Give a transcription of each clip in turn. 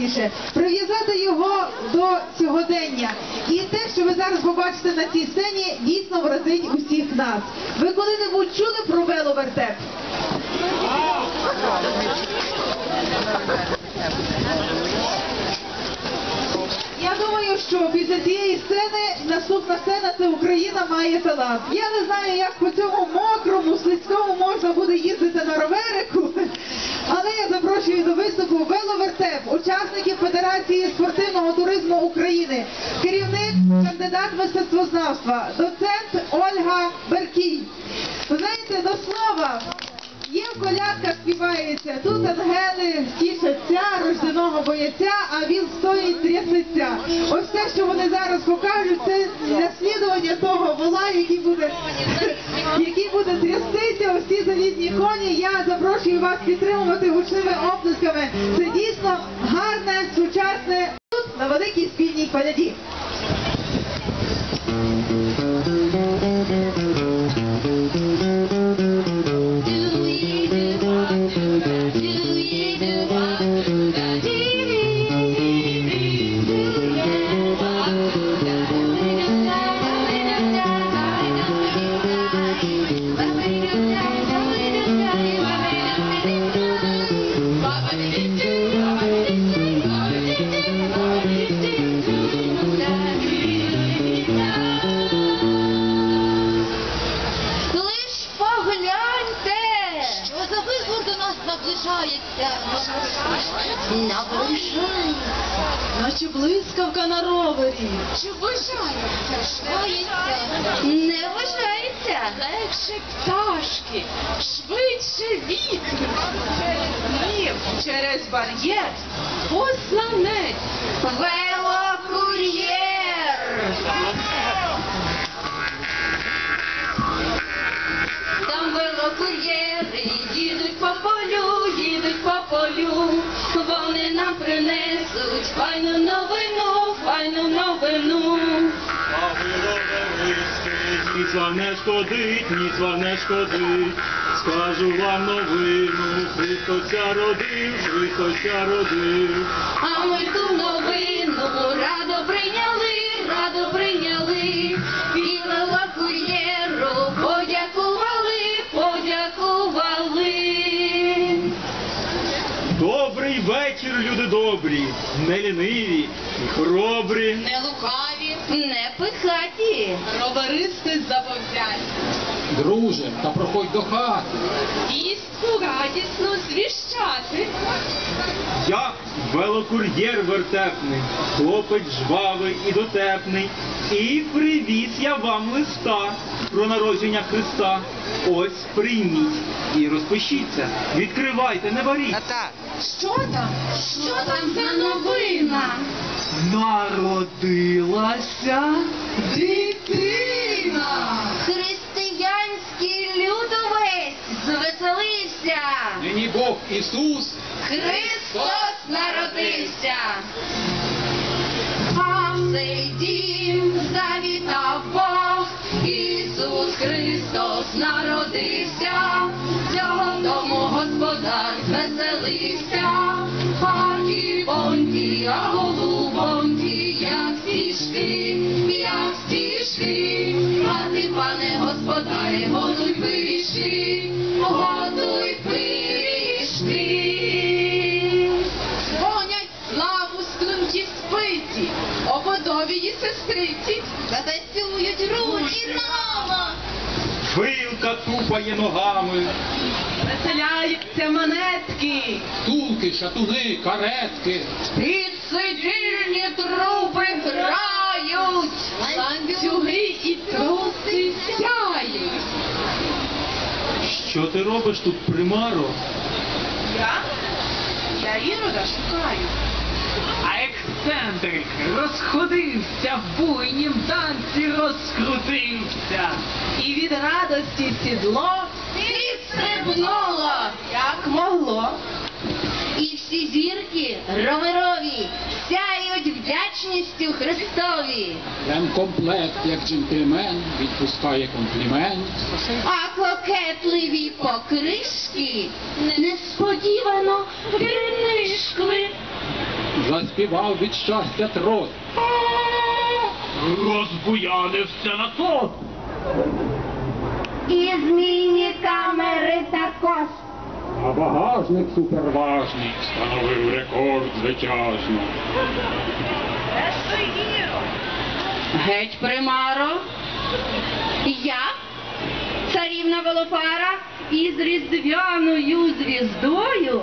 сучасніше, прив'язати його до сьогодення. І те, що ви зараз побачите на цій сцені, дійсно вразить усіх нас. Ви коли-небудь чули про веловертеп? Я думаю, що після цієї сцени наступна сцена це Україна має талант. Я не знаю, як по цьому мокрому, слизькому можна буде їздити на роверику, але я запрошую до виступу веловертеп, учасників Федерації спортивного туризму України, керівник, кандидат мистецтвознавства, доцент Ольга Беркій. Ви знаєте, до слова. Є в колядках співається, тут ангели тішаться рожденого бояця, а він стоїть трясеться. Ось те, що вони зараз покажуть, це наслідування того вола, який буде, буде трястися, усі залізні коні. Я запрошую вас підтримувати гучними оплесками. Це дійсно гарне, сучасне тут на великій спільній коляді. Швидше через Ні, через бар'єр посланець. Велокур'єр! Там велокур'єри Вам не шкодить, вам не шкодить. Скажу вам новину, Христося родив, Христося родив. А ми ту новину радо прийняли, радо прийняли. І велокур'єру подякували, подякували. Добрий вечір, люди добрі, не ліниві і хоробрі. Не лукаві, пихаті. Роваристи заповзять. Друже, та проходь до хати. Вістку радісну звіщати. Я велокур'єр вертепний, хлопець жвавий і дотепний. І привіз я вам листа про народження Христа. Ось прийміть і розпишіться. Відкривайте, не варіть. Що там? Що там за новина? Народилася Дитина! Християнський людовець звеселився! Нині Бог Ісус Христос народився! А в цей дім завітав Бог, Ісус Христос народився, цього дому господар звеселився, Хаті Вилка тупає ногами. Веселяються монетки. Тулки, шатуни, каретки. Підсидільні трупи грають. Ланцюги і труси сяють. Що ти робиш тут, примаро? Я? Я Ірода шукаю. А ексцентрик розходився в буйнім танці, розкрутився. І від радості сідло, Підстрибнуло. як могло. І всі зірки роверові сяють вдячністю Христові. Ремкомплект, як джентльмен, відпускає комплімент. А кокетливі покришки несподівано принишкли. Заспівав від щастя трос. Розбуянився на тот. І змійні камери також. А багажник суперважний встановив рекорд звичайно. Геть примаро. Я, царівна Волопара, із різдвяною звіздою.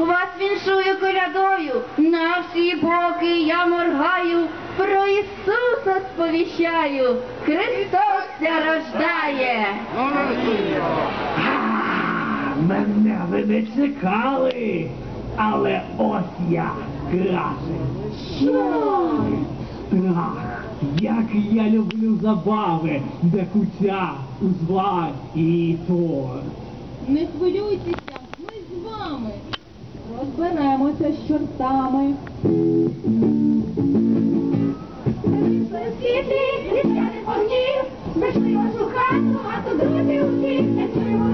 Вас віншую колядою, на всі боки я моргаю, про Ісуса сповіщаю, Христос ся рождає. Мене ви не чекали, але ось я, красень. Що? Страх, як я люблю забави, де куця, узва і тор. Не хвилюйтеся. Розберемося з чортами. Знайшли вашу хату, а то друзі усіх, не чуємо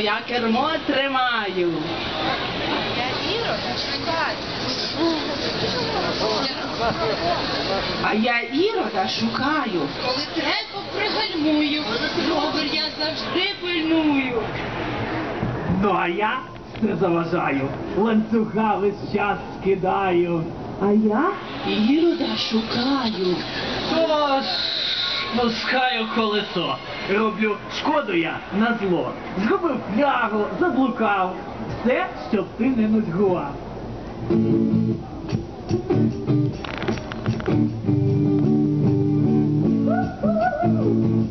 я кермо тримаю. А я ірода шукаю. Коли треба, пригальмую. Ровер я завжди пильную. Ну а я не заважаю, ланцюга весь час скидаю. А я ірода шукаю. Тож, пускаю колесо. Роблю шкоду я на зло. Згубив флягу, заблукав. Все, щоб ти не нудьгував.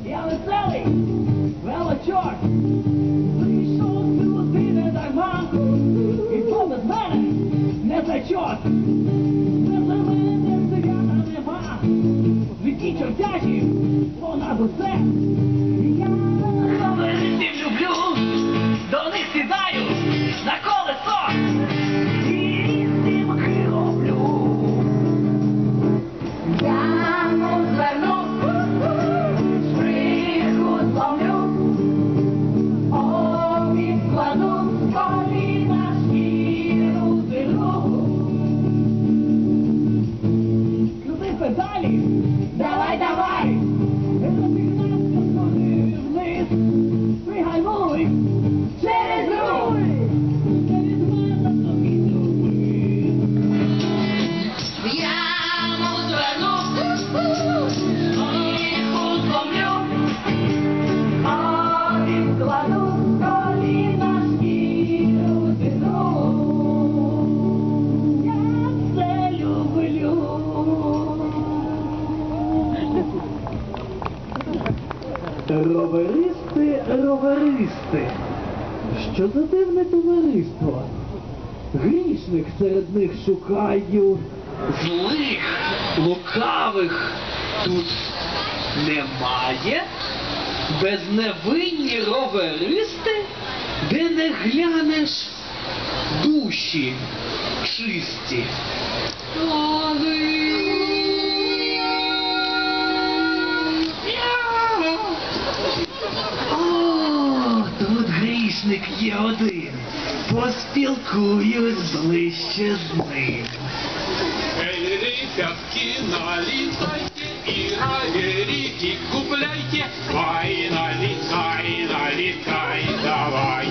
Я веселий, велочор. Прийшов сюди не дарма. І без мене не зачот. Роверисти, роверисти. Що за дивне товариство? Грішник серед них шукаю. Злих, лукавих тут немає. Безневинні роверисти, де не глянеш душі чисті. А ровесник є один. Поспілкуюсь ближче з ним. Эй, ребятки, налетайте и гаверики купляйте. Ай, налетай, налетай, давай.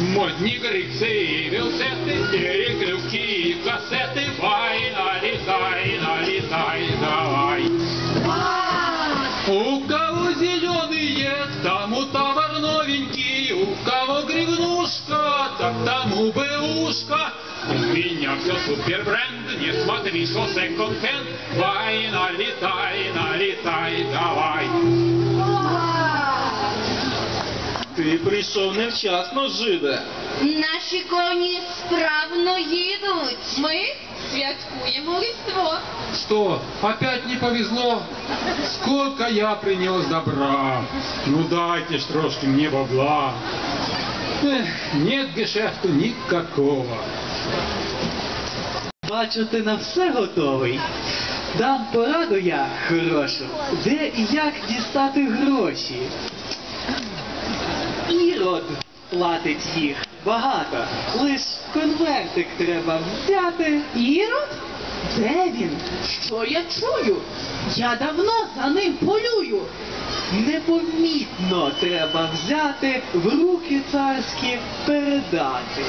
Модні грикси, вілсети, перекривки і касети. Вай, налетай, налетай, давай. У кого зеленые, тому товар новенький, у кого гривнушка, так тому бэушка. У меня все супер бренд, не смотри, что секонд-хенд. Вай, налетай, налетай, давай. Ти прийшов невчасно, жиде. Наші коні справно їдуть. Ми святкуємо Різдво. Что, опять не повезло? Сколько я принес добра. Ну дайте ж трошки мне бабла. Эх, нет гешефту никакого. Бачу, ти на все готовий. Дам пораду я хорошу, де і як дістати гроші. Ірод платить їх багато, лиш конвертик треба взяти. Ірод? Де він? Що я чую? Я давно за ним полюю. Непомітно треба взяти, в руки царські передати.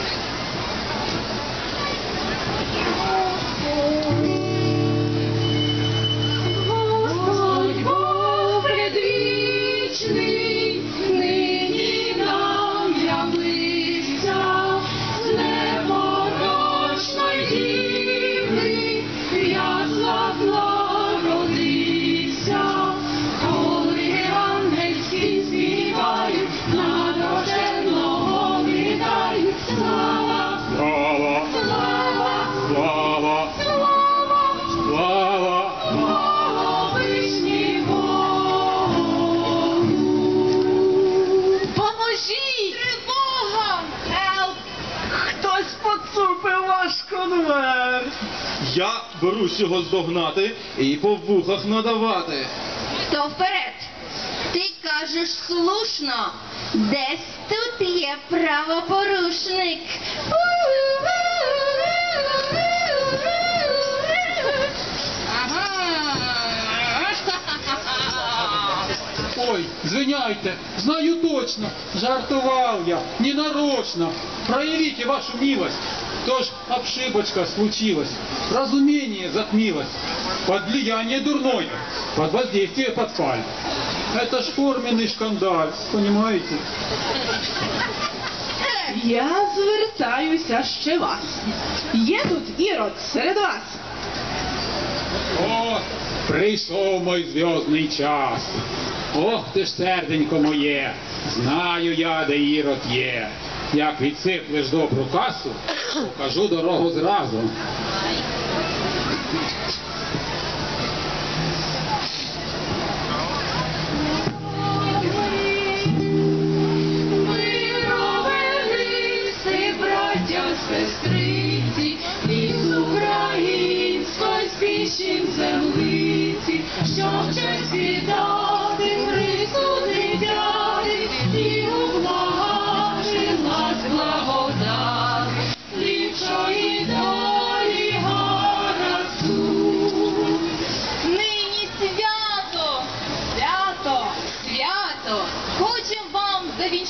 Я берусь його здогнати і по вухах надавати. То вперед. Ти кажеш слушно. Десь тут є правопорушник. Ой, звиняйте, знаю точно, жартовал я, ненарочно. Проявите вашу милость. Тоже ошибочка случилась, разумение затмилось. Под влияние дурное, под воздействие подпаль. Это ж форменный шкандаль, понимаете? Я звертаюся ще вас. Є тут ірод серед вас. О, прийшов мой зв'язний час. Ох ти ж серденько моє, знаю я, де ірод є. Як відсиплеш добру касу, покажу дорогу зразу. Сестриці, із української спішім землиці, щоб честь віддати, присудити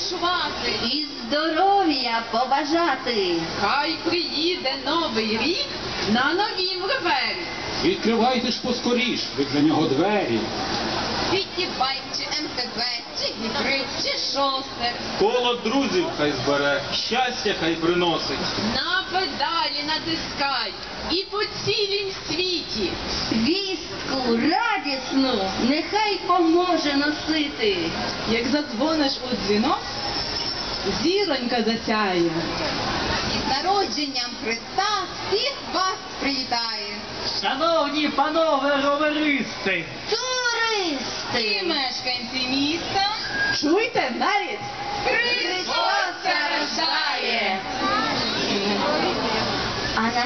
завіншувати! І здоров'я побажати. Хай приїде новий рік на новім ревері. Відкривайте ж поскоріш, ви для нього двері. Вітібай, чи МТБ, чи гібрид, чи шостер. Коло друзів хай збере, щастя хай приносить. На натискай і по цілім світі. Вістку радісну нехай поможе носити. Як задзвониш у дзвінок, зіронька засяє. Із народженням Христа всіх вас привітає. Шановні панове роверисти, І Туристи! мешканці міста Чуйте, нарід! Христос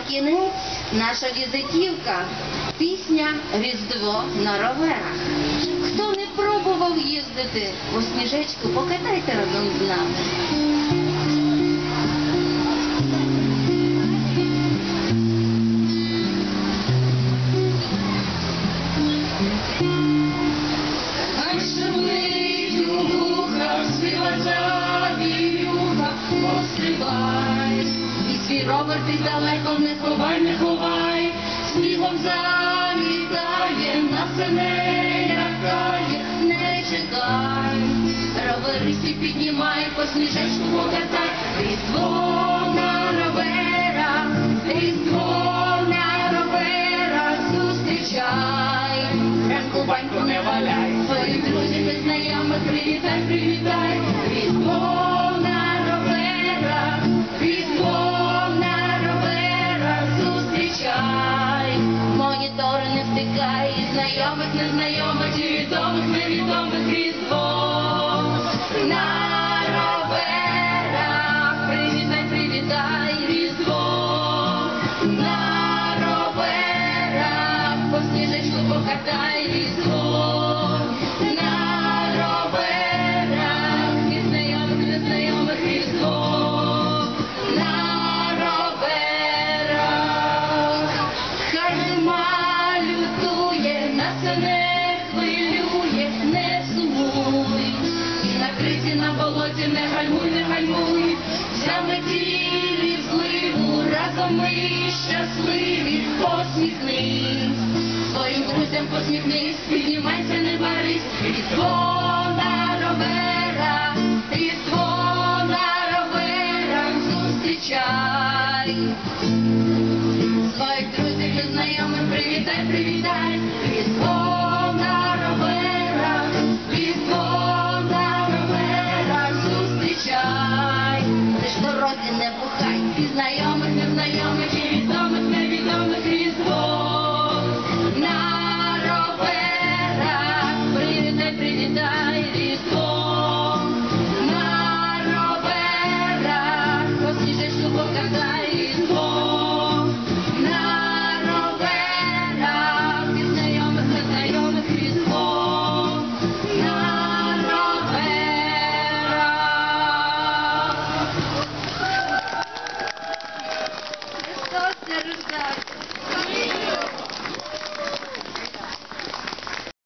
кінець наша візитівка пісня Різдво на роверах. Хто не пробував їздити у сніжечку, покатайте разом з нами. Не чекай, піднімай, по сніжечку покатай, різдво на роверах, різдво на роверах зустрічай, ранку баньку не валяй, своїх друзів і знайомих привітай, привітай, різдво монітори не втикай, знайомих, незнайомих, ми щасливі, посміхнись, своїм друзям посміхнись, піднімайся, не барись, різдво на роверах, різдво на роверах зустрічай. Своїх друзів і знайомих привітай, привітай, різдво на роверах, різдво зустрічай. Ти ж дорозі не і